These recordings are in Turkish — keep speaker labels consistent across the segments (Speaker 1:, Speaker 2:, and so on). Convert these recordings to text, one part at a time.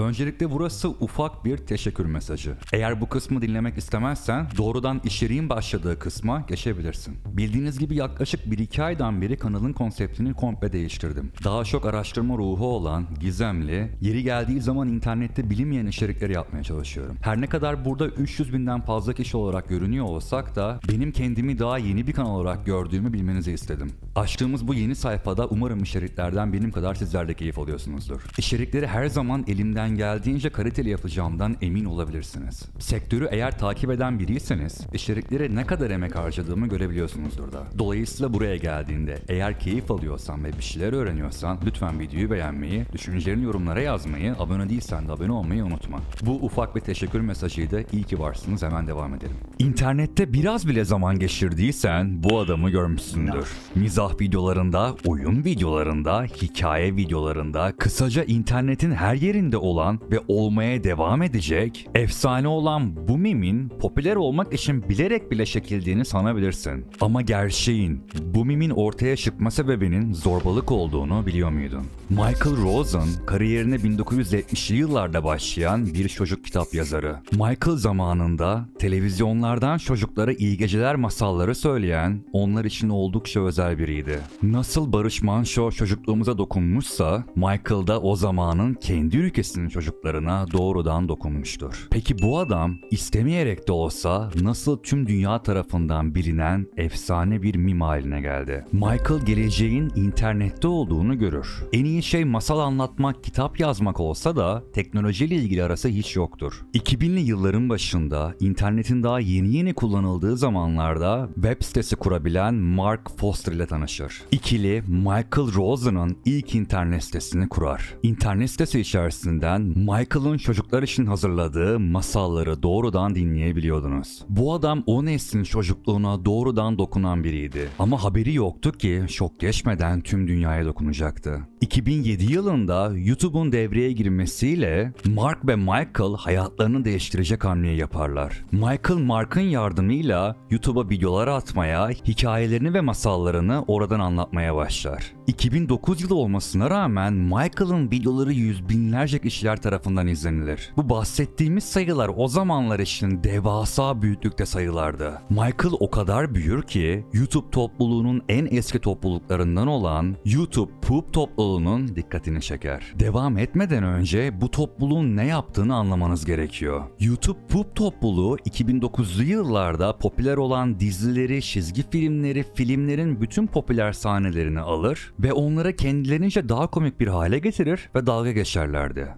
Speaker 1: Öncelikle burası ufak bir teşekkür mesajı. Eğer bu kısmı dinlemek istemezsen doğrudan içeriğin başladığı kısma geçebilirsin. Bildiğiniz gibi yaklaşık 1-2 aydan beri kanalın konseptini komple değiştirdim. Daha çok araştırma ruhu olan, gizemli, yeri geldiği zaman internette bilinmeyen içerikleri yapmaya çalışıyorum. Her ne kadar burada 300 binden fazla kişi olarak görünüyor olsak da benim kendimi daha yeni bir kanal olarak gördüğümü bilmenizi istedim. Açtığımız bu yeni sayfada umarım içeriklerden benim kadar sizler de keyif alıyorsunuzdur. İçerikleri her zaman elimden geldiğince kaliteli yapacağımdan emin olabilirsiniz. Sektörü eğer takip eden biriyseniz içeriklere ne kadar emek harcadığımı görebiliyorsunuzdur da. Dolayısıyla buraya geldiğinde eğer keyif alıyorsan ve bir şeyler öğreniyorsan lütfen videoyu beğenmeyi, düşüncelerini yorumlara yazmayı, abone değilsen de abone olmayı unutma. Bu ufak bir teşekkür mesajıydı. İyi ki varsınız. Hemen devam edelim. İnternette biraz bile zaman geçirdiysen bu adamı görmüşsündür. Mizah videolarında, oyun videolarında, hikaye videolarında, kısaca internetin her yerinde olan ve olmaya devam edecek, efsane olan bu mimin popüler olmak için bilerek bile çekildiğini sanabilirsin. Ama gerçeğin bu mimin ortaya çıkma sebebinin zorbalık olduğunu biliyor muydun? Michael Rosen kariyerine 1970'li yıllarda başlayan bir çocuk kitap yazarı. Michael zamanında televizyonlardan çocuklara iyi geceler masalları söyleyen, onlar için oldukça özel biriydi. Nasıl Barış Manço çocukluğumuza dokunmuşsa, Michael da o zamanın kendi ülkesinin çocuklarına doğrudan dokunmuştur. Peki bu adam istemeyerek de olsa nasıl tüm dünya tarafından bilinen efsane bir mim haline geldi? Michael geleceğin internette olduğunu görür. En iyi şey masal anlatmak, kitap yazmak olsa da teknolojiyle ilgili arası hiç yoktur. 2000'li yılların başında internetin daha yeni yeni kullanıldığı zamanlarda web sitesi kurabilen Mark Foster ile tanışır. İkili Michael Rosen'ın ilk internet sitesini kurar. İnternet sitesi içerisinden Michael'ın çocuklar için hazırladığı masalları doğrudan dinleyebiliyordunuz. Bu adam o neslin çocukluğuna doğrudan dokunan biriydi. Ama haberi yoktu ki çok geçmeden tüm dünyaya dokunacaktı. 2007 yılında YouTube'un devreye girmesiyle Mark ve Michael hayatlarını değiştirecek hamleyi yaparlar. Michael Mark'ın yardımıyla YouTube'a videolar atmaya, hikayelerini ve masallarını oradan anlatmaya başlar. 2009 yılı olmasına rağmen Michael'ın videoları yüz binlerce kişiler tarafından izlenilir. Bu bahsettiğimiz sayılar o zamanlar için devasa büyüklükte sayılardı. Michael o kadar büyür ki YouTube topluluğunun en eski topluluklarından olan YouTube Poop topluluğunun dikkatini çeker. Devam etmeden önce bu topluluğun ne yaptığını anlamanız gerekiyor. YouTube Poop topluluğu 2009'lu yıllarda popüler olan dizileri, çizgi filmleri, filmlerin bütün popüler sahnelerini alır ve onları kendilerince daha komik bir hale getirir ve dalga geçerlerdi.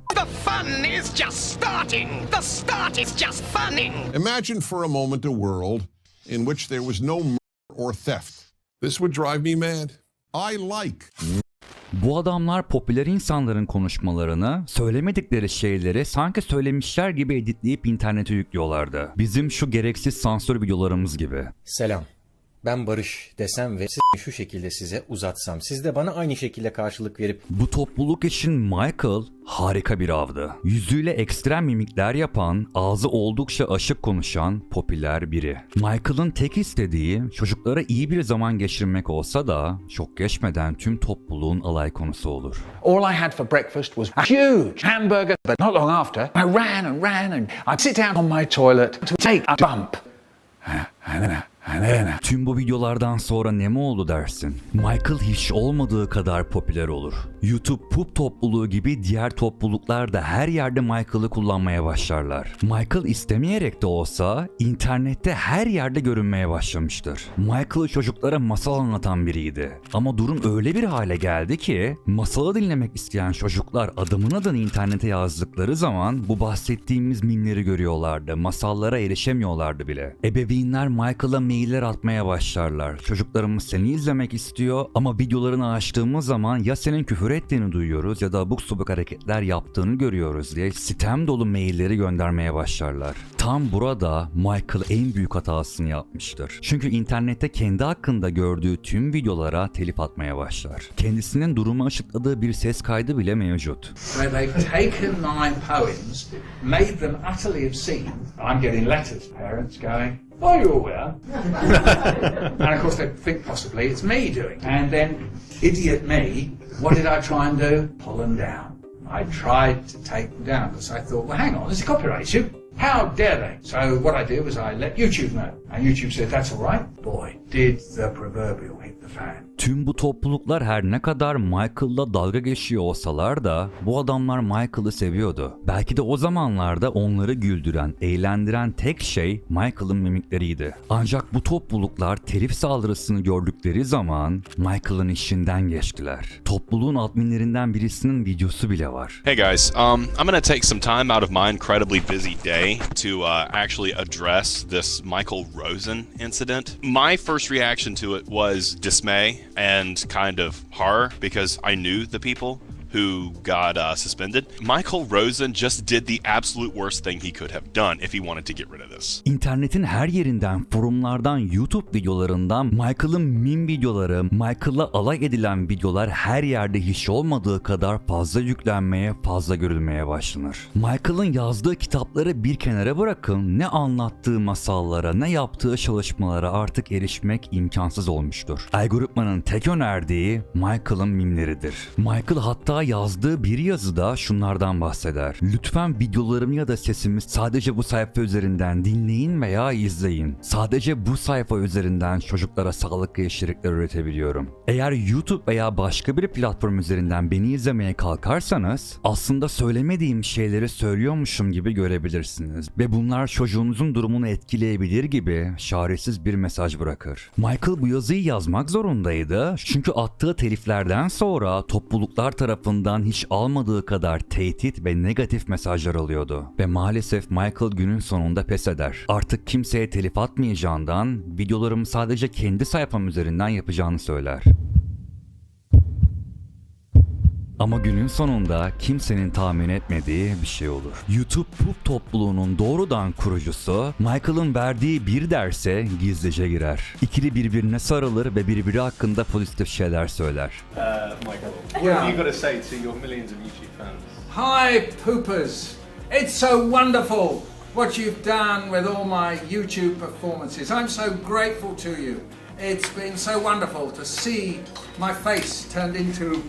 Speaker 2: İs just starting. The start is just funning.
Speaker 3: Imagine for a moment a world in which there was no murder or theft. This would drive me mad. I like
Speaker 1: Bu adamlar popüler insanların konuşmalarını, söylemedikleri şeyleri sanki söylemişler gibi editleyip internete yüklüyorlardı. Bizim şu gereksiz sansür videolarımız gibi.
Speaker 4: Selam. Ben Barış desem ve siz şu şekilde size uzatsam. Siz de bana aynı şekilde karşılık verip
Speaker 1: Bu topluluk için Michael harika bir avdı. Yüzüyle ekstrem mimikler yapan, ağzı oldukça açık konuşan popüler biri. Michael'ın tek istediği çocuklara iyi bir zaman geçirmek olsa da çok geçmeden tüm topluluğun alay konusu olur.
Speaker 5: All I had for breakfast was a huge hamburger, but not long after, I ran and ran and I'd sit down on my toilet to take a bump. And then, and then,
Speaker 1: Tüm bu videolardan sonra ne mi oldu dersin? Michael hiç olmadığı kadar popüler olur. YouTube Poop topluluğu gibi diğer topluluklar da her yerde Michael'ı kullanmaya başlarlar. Michael istemeyerek de olsa internette her yerde görünmeye başlamıştır. Michael çocuklara masal anlatan biriydi. Ama durum öyle bir hale geldi ki masalı dinlemek isteyen çocuklar adamın adını internete yazdıkları zaman bu bahsettiğimiz mimleri görüyorlardı. Masallara erişemiyorlardı bile. Ebeveynler Michael'a mailler atmaya başlarlar. Çocuklarımız seni izlemek istiyor ama videolarını açtığımız zaman ya senin küfür ettiğini duyuyoruz ya da abuk subuk hareketler yaptığını görüyoruz diye sitem dolu mailleri göndermeye başlarlar. Tam burada Michael en büyük hatasını yapmıştır. Çünkü internette kendi hakkında gördüğü tüm videolara telif atmaya başlar. Kendisinin durumu açıkladığı bir ses kaydı bile mevcut.
Speaker 6: where they've taken my poems, made them utterly obscene. I'm getting letters, parents going, Are you aware? and of course, they think possibly it's me doing. And then, idiot me, what did I try and do? Pull them down. I tried to take them down because I thought, well, hang on, there's a copyright issue. How dare they? So what I did was I let YouTube know. And YouTube said, that's all right. Boy, did the proverbial hit the fan.
Speaker 1: Tüm bu topluluklar her ne kadar Michael'la dalga geçiyor olsalar da bu adamlar Michael'ı seviyordu. Belki de o zamanlarda onları güldüren, eğlendiren tek şey Michael'ın mimikleriydi. Ancak bu topluluklar telif saldırısını gördükleri zaman Michael'ın işinden geçtiler. Topluluğun adminlerinden birisinin videosu bile var.
Speaker 7: Hey guys, um, I'm gonna take some time out of my incredibly busy day to uh, actually address this Michael Rosen incident. My first reaction to it was dismay and kind of horror because I knew the people who got uh, suspended. Michael Rosen just did the absolute worst thing he could have done if he wanted to get rid of this.
Speaker 1: İnternetin her yerinden, forumlardan, YouTube videolarından, Michael'ın meme videoları, Michael'la alay edilen videolar her yerde hiç olmadığı kadar fazla yüklenmeye, fazla görülmeye başlanır. Michael'ın yazdığı kitapları bir kenara bırakın, ne anlattığı masallara, ne yaptığı çalışmalara artık erişmek imkansız olmuştur. Algoritmanın tek önerdiği Michael'ın mimleridir. Michael hatta yazdığı bir yazıda şunlardan bahseder. Lütfen videolarımı ya da sesimi sadece bu sayfa üzerinden dinleyin veya izleyin. Sadece bu sayfa üzerinden çocuklara sağlıklı içerikler üretebiliyorum. Eğer YouTube veya başka bir platform üzerinden beni izlemeye kalkarsanız aslında söylemediğim şeyleri söylüyormuşum gibi görebilirsiniz. Ve bunlar çocuğunuzun durumunu etkileyebilir gibi şaresiz bir mesaj bırakır. Michael bu yazıyı yazmak zorundaydı. Çünkü attığı teliflerden sonra topluluklar tarafından hiç almadığı kadar tehdit ve negatif mesajlar alıyordu. Ve maalesef Michael günün sonunda pes eder. Artık kimseye telif atmayacağından videolarımı sadece kendi sayfam üzerinden yapacağını söyler. Ama günün sonunda kimsenin tahmin etmediği bir şey olur. YouTube Poop topluluğunun doğrudan kurucusu Michael'ın verdiği bir derse gizlice girer. İkili birbirine sarılır ve birbiri hakkında pozitif şeyler söyler.
Speaker 8: Michael, what have you got to say to your millions of YouTube fans?
Speaker 6: Hi, poopers. It's so wonderful what you've done with all my YouTube performances. I'm so grateful to you. It's been so wonderful to see my face turned into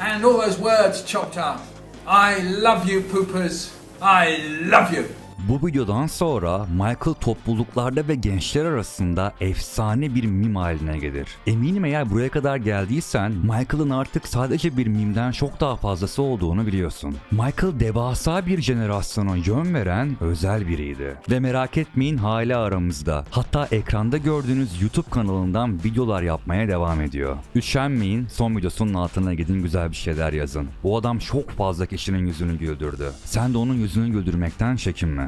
Speaker 6: and all those words chopped up. I love you, poopers. I love you.
Speaker 1: Bu videodan sonra Michael topluluklarda ve gençler arasında efsane bir mim haline gelir. Eminim eğer buraya kadar geldiysen Michael'ın artık sadece bir mimden çok daha fazlası olduğunu biliyorsun. Michael devasa bir jenerasyona yön veren özel biriydi. Ve merak etmeyin hala aramızda. Hatta ekranda gördüğünüz YouTube kanalından videolar yapmaya devam ediyor. Üşenmeyin son videosunun altına gidin güzel bir şeyler yazın. Bu adam çok fazla kişinin yüzünü güldürdü. Sen de onun yüzünü güldürmekten çekinme.